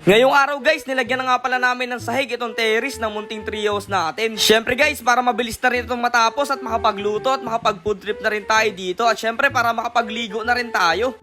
Ngayong araw guys, nilagyan na nga pala namin ng sahig itong terrace ng munting trios natin. Syempre guys, para mabilis na rin itong matapos at makapagluto at makapag food trip na rin tayo dito. At syempre para makapagligo na rin tayo.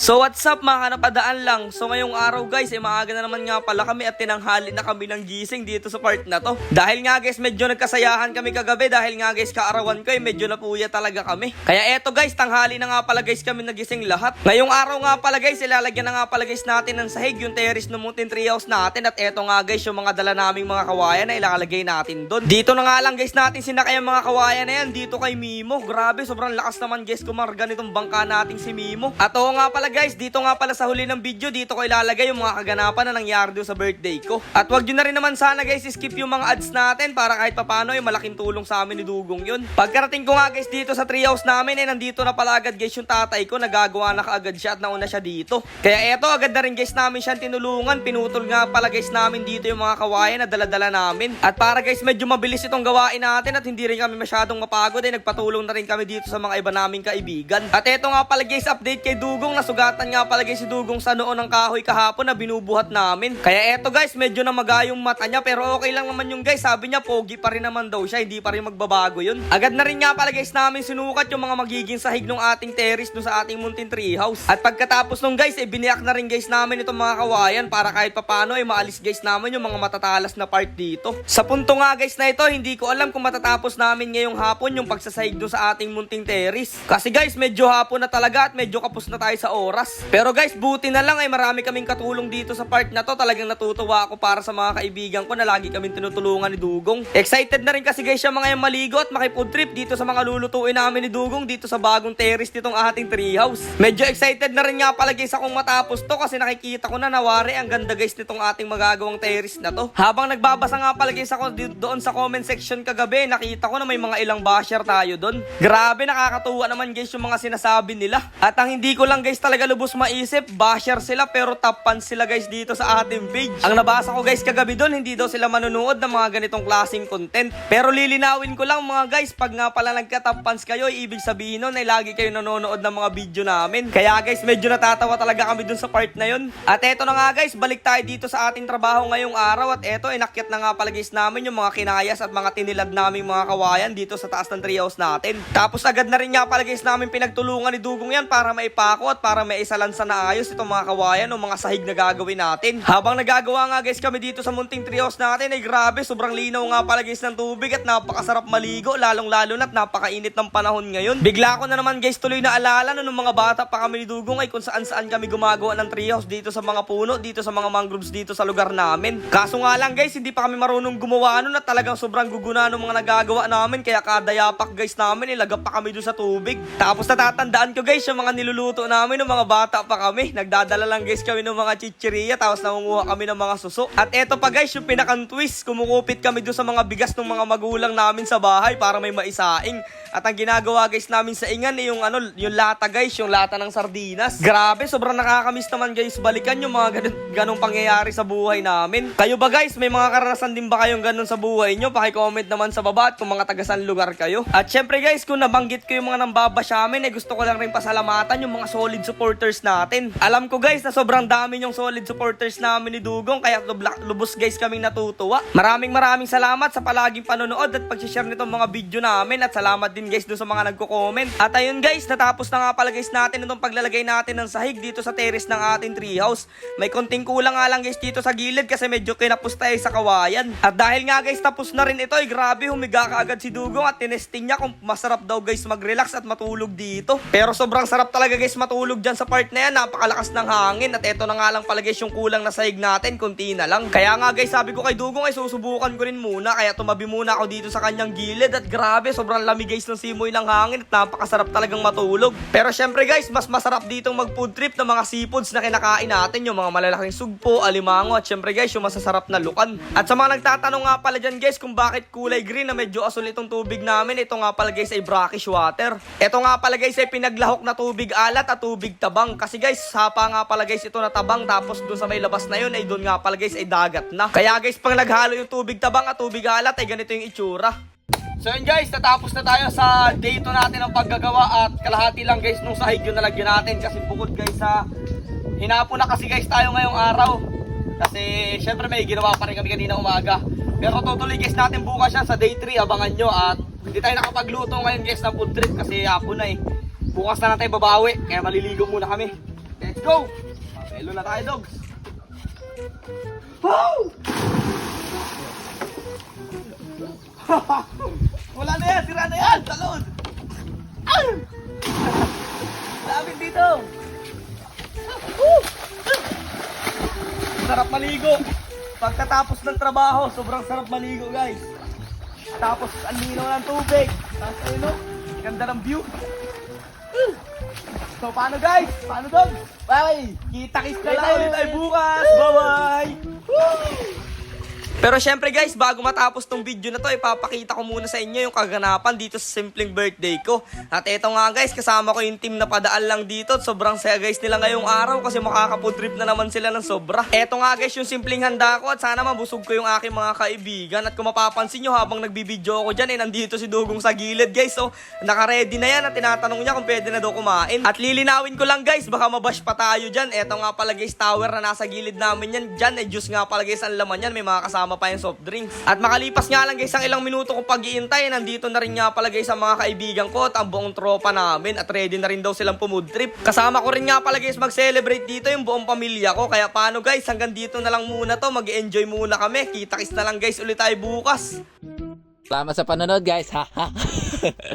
So what's up mga kanapadaan lang? So ngayong araw guys eh maaga na naman nga pala kami At tinanghali na kami ng gising dito sa part na to. Dahil nga guys medyo nagkasayahan kami kagabi. Dahil nga guys kaarawan ko eh medyo napuya talaga kami. Kaya eto guys tanghali na nga pala guys kami nagising lahat. Ngayong araw nga pala guys ilalagyan na nga pala guys natin ng sahig Yung terrace ng Mountain Treehouse natin. At eto nga guys yung mga dala naming mga kawayan na ilalagay natin doon Dito na nga lang guys natin sinakay ang mga kawayan na yan. Dito kay Mimo. Grabe sobrang lakas naman guys kumarga nitong bangka nating si Mimo. At oo nga pala guys, dito nga pala sa huli ng video, dito ko ilalagay yung mga kaganapan na nangyari doon sa birthday ko. At wag nyo na rin naman sana guys, skip yung mga ads natin para kahit papano ay malaking tulong sa amin ni Dugong yun. Pagkarating ko nga guys dito sa treehouse namin, eh nandito na pala agad guys yung tatay ko, nagagawa na kaagad siya at nauna siya dito. Kaya eto, agad na rin guys namin siyang tinulungan, pinutol nga pala guys namin dito yung mga kawayan na daladala namin. At para guys medyo mabilis itong gawain natin at hindi rin kami masyadong mapagod, ay nagpatulong na rin kami dito sa mga iba naming kaibigan. At eto nga pala guys, update kay Dugong, nasugatan nga pala guys si Dugong sa noon ng kahoy kahapon na binubuhat namin. Kaya eto guys, medyo namaga yung mata niya pero okay lang naman yung guys. Sabi niya pogi pa rin naman daw siya, hindi pa rin magbabago yun. Agad na rin nga pala guys namin sinukat yung mga magiging sahig ng ating terrace dun sa ating muntin treehouse. At pagkatapos nung guys, eh biniyak na rin guys namin itong mga kawayan para kahit papano ay maalis guys namin yung mga matatalas na part dito. Sa punto nga guys na ito, hindi ko alam kung matatapos namin ngayong hapon yung pagsasahig dun sa ating munting terrace. Kasi guys, medyo hapon na talaga at medyo kapos na tayo sa oras. Pero guys, buti na lang ay marami kaming katulong dito sa part na to. Talagang natutuwa ako para sa mga kaibigan ko na lagi kaming tinutulungan ni Dugong. Excited na rin kasi guys siya mga yung maligo at makipod trip dito sa mga lulutuin namin ni Dugong dito sa bagong terrace nitong ating treehouse. Medyo excited na rin nga pala guys akong matapos to kasi nakikita ko na nawari ang ganda guys nitong ating magagawang terrace na to. Habang nagbabasa nga pala guys ako doon sa comment section kagabi, nakita ko na may mga ilang basher tayo doon. Grabe nakakatuwa naman guys yung mga sinasabi nila. At ang hindi ko lang guys talaga lubos maisip, basher sila pero top fans sila guys dito sa ating page. Ang nabasa ko guys kagabi doon, hindi daw sila manonood ng mga ganitong klaseng content. Pero lilinawin ko lang mga guys, pag nga pala nagka-top fans kayo, ay ibig sabihin nun ay lagi kayo nanonood ng mga video namin. Kaya guys, medyo natatawa talaga kami dun sa part na yun. At eto na nga guys, balik tayo dito sa ating trabaho ngayong araw. At eto, inakyat na nga pala guys namin yung mga kinayas at mga tinilad naming mga kawayan dito sa taas ng treehouse natin. Tapos agad na rin nga pala guys namin pinagtulungan ni Dugong yan para maipako at para maisalansa na ayos itong mga kawayan o mga sahig na gagawin natin. Habang nagagawa nga guys kami dito sa munting treehouse natin ay grabe, sobrang linaw nga pala guys ng tubig at napakasarap maligo lalong lalo na't napakainit ng panahon ngayon. Bigla ko na naman guys tuloy na alala no, nung mga bata pa kami Dugong ay kung saan saan kami gumagawa ng treehouse dito sa mga puno, dito sa mga mangroves dito sa lugar namin. Kaso nga lang guys, hindi pa kami marunong gumawa nun at talagang sobrang guguna ng mga nagagawa namin kaya kada yapak guys namin ilagap pa kami doon sa tubig. Tapos natatandaan ko guys yung mga niluluto namin ng mga bata pa kami. Nagdadala lang guys kami ng mga chichirya tapos nangunguha kami ng mga suso. At eto pa guys yung pinakang twist, kumukupit kami doon sa mga bigas ng mga magulang namin sa bahay para may maisaing. At ang ginagawa guys namin sa ingan eh, yung ano, yung lata guys, yung lata ng sardinas. Grabe, sobrang nakakamiss naman guys balikan yung mga ganun, ganung pangyayari sa buhay namin. Kayo ba guys, may mga karanasan din ba kayong ganun sa buhay nyo? Paki-comment naman sa baba at kung mga tagasan lugar kayo. At syempre guys, kung nabanggit ko yung mga nambaba sa amin, eh gusto ko lang rin pasalamatan yung mga solid supporters natin. Alam ko guys na sobrang dami yung solid supporters namin ni Dugong, kaya lubos guys kaming natutuwa. Maraming maraming salamat sa palaging panonood at pag-share nitong mga video namin at salamat din guys doon sa mga nagko-comment. At ayun guys, natapos na nga pala guys natin itong paglalagay natin ng sahig dito sa terrace ng ating treehouse. May konting kulang nga lang guys dito sa gilid kasi medyo kinapos tayo sa kawayan. At dahil nga guys tapos na rin ito, ay grabe humiga ka agad si Dugong at tinesting niya kung masarap daw guys mag-relax at matulog dito. Pero sobrang sarap talaga guys matulog dyan sa part na yan, napakalakas ng hangin at eto na nga lang pala guys yung kulang na sahig natin, konti na lang. Kaya nga guys sabi ko kay Dugong ay susubukan ko rin muna kaya tumabi muna ako dito sa kanyang gilid at grabe sobrang lamig guys ng simoy ng hangin at napakasarap talagang matulog. Pero syempre guys, mas masarap ditong mag food trip ng mga seafoods na kinakain natin, yung mga malalaking sugpo, alimango at syempre guys yung masasarap na lukan. At sa mga nagtatanong nga pala dyan guys kung bakit kulay green na medyo asul itong tubig namin, ito nga pala guys ay brackish water. Ito nga pala guys ay pinaglahok na tubig alat at tubig tabang. Kasi guys, sapa nga pala guys ito na tabang tapos dun sa may labas na yun ay dun nga pala guys ay dagat na. Kaya guys pag naghalo yung tubig tabang at tubig alat ay ganito yung itsura. So yun guys, natapos na tayo sa day 2 natin ng paggagawa at kalahati lang guys nung sahig yung nalagyan natin kasi bukod guys sa hinapon na kasi guys tayo ngayong araw. Kasi syempre may ginawa pa rin kami kanina umaga. Pero tutuloy guys natin bukas yan sa day 3. Abangan nyo at hindi tayo nakapagluto ngayon guys ng food trip kasi hapon na eh. Bukas na lang tayo babawi. Kaya maliligo muna kami. Let's go! Pelo na tayo dogs. Wow! Wala na yan, sira na yan, talon! Ah! Lapit dito! Woo! Sarap maligo! Pagkatapos ng trabaho, sobrang sarap maligo guys. Tapos ang linaw ng tubig. Tapos ayun ganda ng view. So paano guys? Paano dog? Bye! Kita-kits na lang ulit tayo bukas! Bye-bye! Pero syempre guys, bago matapos tong video na to, ipapakita ko muna sa inyo yung kaganapan dito sa simpleng birthday ko. At eto nga guys, kasama ko yung team na padaan lang dito. Sobrang saya guys nila ngayong araw kasi makakapood trip na naman sila ng sobra. Eto nga guys, yung simpleng handa ko at sana mabusog ko yung aking mga kaibigan. At kung mapapansin nyo habang nagbibideo ako dyan, eh nandito si Dugong sa gilid guys. So, naka-ready na yan at tinatanong niya kung pwede na daw kumain. At lilinawin ko lang guys, baka mabash pa tayo dyan. Eto nga pala guys, tower na nasa gilid namin yan. Dyan, eh juice nga pala guys ang laman yan. May mga kasama pa yung soft drinks. At makalipas nga lang guys ang ilang minuto kong pag-iintay, nandito na rin nga pala guys ang mga kaibigan ko at ang buong tropa namin at ready na rin daw silang pumood trip. Kasama ko rin nga pala guys mag-celebrate dito yung buong pamilya ko. Kaya paano guys, hanggang dito na lang muna to. Mag-enjoy muna kami. Kita-kits na lang guys ulit tayo bukas. Salamat sa panonood guys. Ha ha.